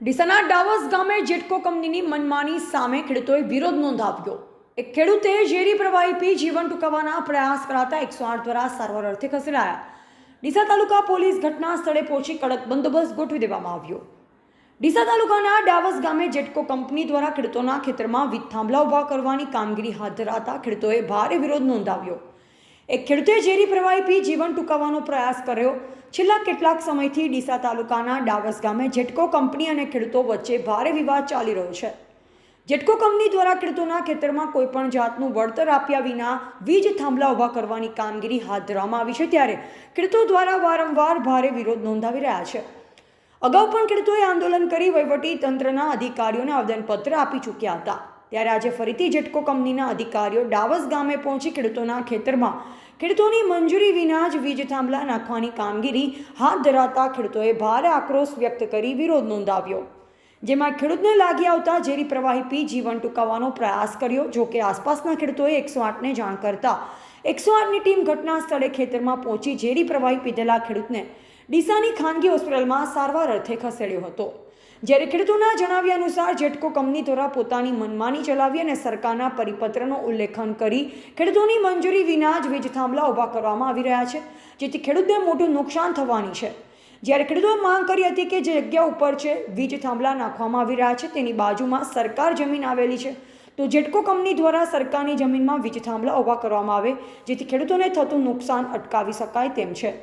ડીસાના ડાવસ ગામે જેટકો કંપનીની મનમાની સામે ખેડૂતોએ વિરોધ નોંધાવ્યો. એક ખેડૂતે ઝેરી પ્રવાહી પી જીવન ટૂંકાવવાના પ્રયાસ કરાતા એકસો આઠ દ્વારા સારવાર અર્થે ખસેડાયા. ડીસા તાલુકા પોલીસ ઘટના સ્થળે પહોંચી કડક બંદોબસ્ત ગોઠવી દેવામાં આવ્યો. ડીસા તાલુકાના ડાવસ ગામે જેટકો કંપની દ્વારા ખેડૂતોના ખેતરમાં વીજ થાંભલા ઊભા કરવાની કામગીરી હાથ ધરાતા ખેડૂતોએ ભારે વિરોધ નોંધાવ્યો. એક ખેડૂતે ઝેરી પ્રવાહી પી જીવન ટૂંકાવવાનો પ્રયાસ કર્યો. છેલ્લા કેટલાક સમયથી ડીસા તાલુકાના ડાવસ ગામે જેટકો કંપની અને ખેડૂતો વચ્ચે ભારે વિવાદ ચાલી રહ્યો છે. જેટકો કંપની દ્વારા ખેડૂતોના ખેતરમાં કોઈપણ જાતનું વળતર આપ્યા વિના વીજ થાંભલા ઊભા કરવાની કામગીરી હાથ ધરવામાં આવી છે ત્યારે ખેડૂતો દ્વારા વારંવાર ભારે વિરોધ નોંધાવી રહ્યા છે. અગાઉ પણ ખેડૂતોએ આંદોલન કરી વહીવટી તંત્રના અધિકારીઓને આવેદનપત્ર આપી ચૂક્યા હતા. ત્યારે આજે ફરીથી જેટકો કંપનીના અધિકારીઓ ડાવસ ગામે પહોંચી ખેડૂતોના ખેતરમાં. ખેડૂતોની મંજૂરી વિના જ વીજ થાંભલા નાખવાની કામગીરી હાથ ધરાતા ખેડૂતોએ ભારે આક્રોશ વ્યક્ત કરી વિરોધ નોંધાવ્યો. જેમાં ખેડૂતને લાગી આવતા ઝેરી પ્રવાહી પી જીવન ટૂંકાવવાનો પ્રયાસ કર્યો, જો કે આસપાસના ખેડૂતોએ એકસો આઠને જાણ કરતા. એકસો આઠની ટીમ ઘટના સ્થળે ખેતરમાં પહોંચી ઝેરી પ્રવાહી પીધેલા ખેડૂતને ડીસાની ખાનગી હોસ્પિટલમાં સારવાર અર્થે ખસેડ્યો હતો. જ્યારે ખેડૂતોના જણાવ્યા અનુસાર જેટકો કંપની દ્વારા પોતાની મનમાની ચલાવી અને સરકારના પરિપત્રનો ઉલ્લેખન કરી ખેડૂતોની મંજૂરી વિના જ વીજ થાંભલા ઊભા કરવામાં આવી રહ્યા છે, જેથી ખેડૂતને મોટું નુકસાન થવાની છે. જ્યારે ખેડૂતોએ માંગ કરી હતી કે જે જગ્યા ઉપર છે, વીજ થાંભલા નાખવામાં આવી રહ્યા છે, તેની બાજુમાં સરકાર જમીન આવેલી છે, તો જેટકો કંપની દ્વારા સરકારની જમીનમાં વીજ થાંભલા ઊભા કરવામાં આવે, જેથી ખેડૂતોને થતું નુકસાન અટકાવી શકાય તેમ છે.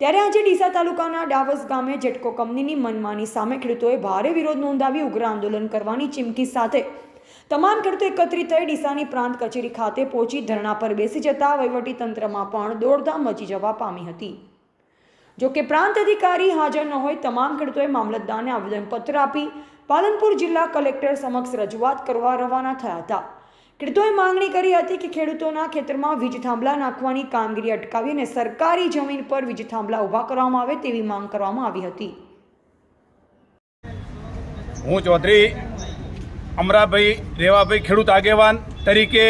ત્યારે આજે ડીસા તાલુકાના ડાવસ ગામે જેટકો કંપનીની મનમાની સામે ખેડૂતોએ ભારે વિરોધ નોંધાવી ઉગ્ર આંદોલન કરવાની ચીમકી સાથે તમામ ખેડૂતો એકત્રિત થઈ ડીસાની પ્રાંત કચેરી ખાતે પહોંચી ધરણા પર બેસી જતા તંત્રમાં પણ દોડધામ મચી જવા પામી હતી. જોકે પ્રાંત અધિકારી હાજર ન હોય, તમામ ખેડૂતોએ મામલતદારને આવેદનપત્ર આપી પાલનપુર જિલ્લા કલેક્ટર સમક્ષ રજૂઆત કરવા રવાના થયા હતા. ખેડૂતોએ માંગણી કરી હતી કે ખેડૂતોના ખેતરમાં વીજ થાંભલા નાખવાની કામગીરી અટકાવી અને સરકારી જમીન પર વીજ થાંભલા ઊભા કરવામાં આવે તેવી માંગ કરવામાં આવી હતી. હું ચૌધરી અમરાભાઈ રેવાભાઈ ખેડૂત આગેવાન તરીકે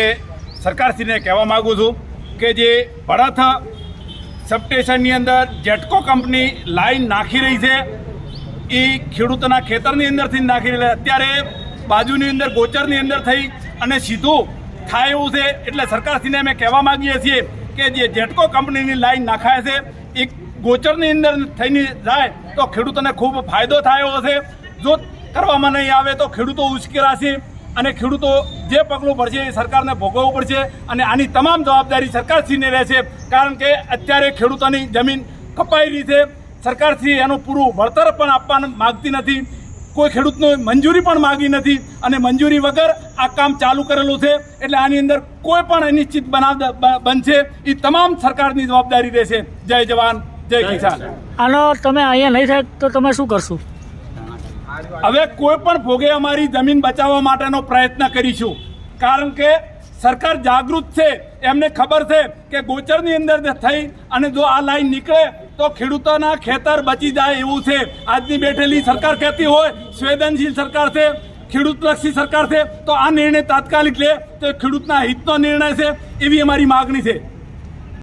સરકારશ્રીને કહેવા માગું છું કે જે ભડાથા સબસ્ટેશનની અંદર જેટકો કંપની લાઈન નાખી રહી છે એ ખેડૂતોના ખેતરની અંદરથી નાખી રહી અત્યારે બાજુની અંદર ગોચરની અંદર થઈ અને સીધું થાય એવું છે. એટલે સરકારશ્રીને અમે કહેવા માંગીએ છીએ કે જે જેટકો કંપનીની લાઈન નાખાય છે એ ગોચરની અંદર થઈને જાય તો ખેડૂતોને ખૂબ ફાયદો થયો હશે જો કરવામાં નહીં આવે તો ખેડૂતો ઉશ્કેરાશે અને ખેડૂતો જે પગલું ભરશે એ સરકારને ભોગવવું પડશે અને આની તમામ જવાબદારી સરકારશ્રીને રહેશે. કારણ કે અત્યારે ખેડૂતોની જમીન કપાઈ રહી છે. સરકારશ્રી એનું પૂરું વળતર પણ આપવા માગતી નથી. કોઈ ખેડૂતનો મંજૂરી પણ માગી નથી અને મંજૂરી વગર આ કામ ચાલુ કરેલું છે. એટલે આની અંદર કોઈ પણ અનિશ્ચિત બનાવ બનશે. એ તમામ સરકારની જવાબદારી રહેશે. જય જવાન જય કિસાન. આનો તમે અહીંયા નહીં થાય તો તમે શું કરશો? હવે કોઈ પણ ભોગે અમારી જમીન બચાવવા માટેનો પ્રયત્ન કરીશું. કારણ કે સરકાર જાગૃત છે. એમને ખબર છે કે ગોચરની અંદર થઈ અને જો આ લાઈન નીકળે તો ખેડૂતોના ખેતર બચી જાય એવું છે. આજની બેઠેલી સરકાર કહેતી હોય, સંવેદનશીલ સરકાર છે, ખેડૂતલક્ષી સરકાર છે, તો આ નિર્ણય તાત્કાલિક લે. તો ખેડૂતના હિતનો નિર્ણય છે, એવી અમારી માગણી છે.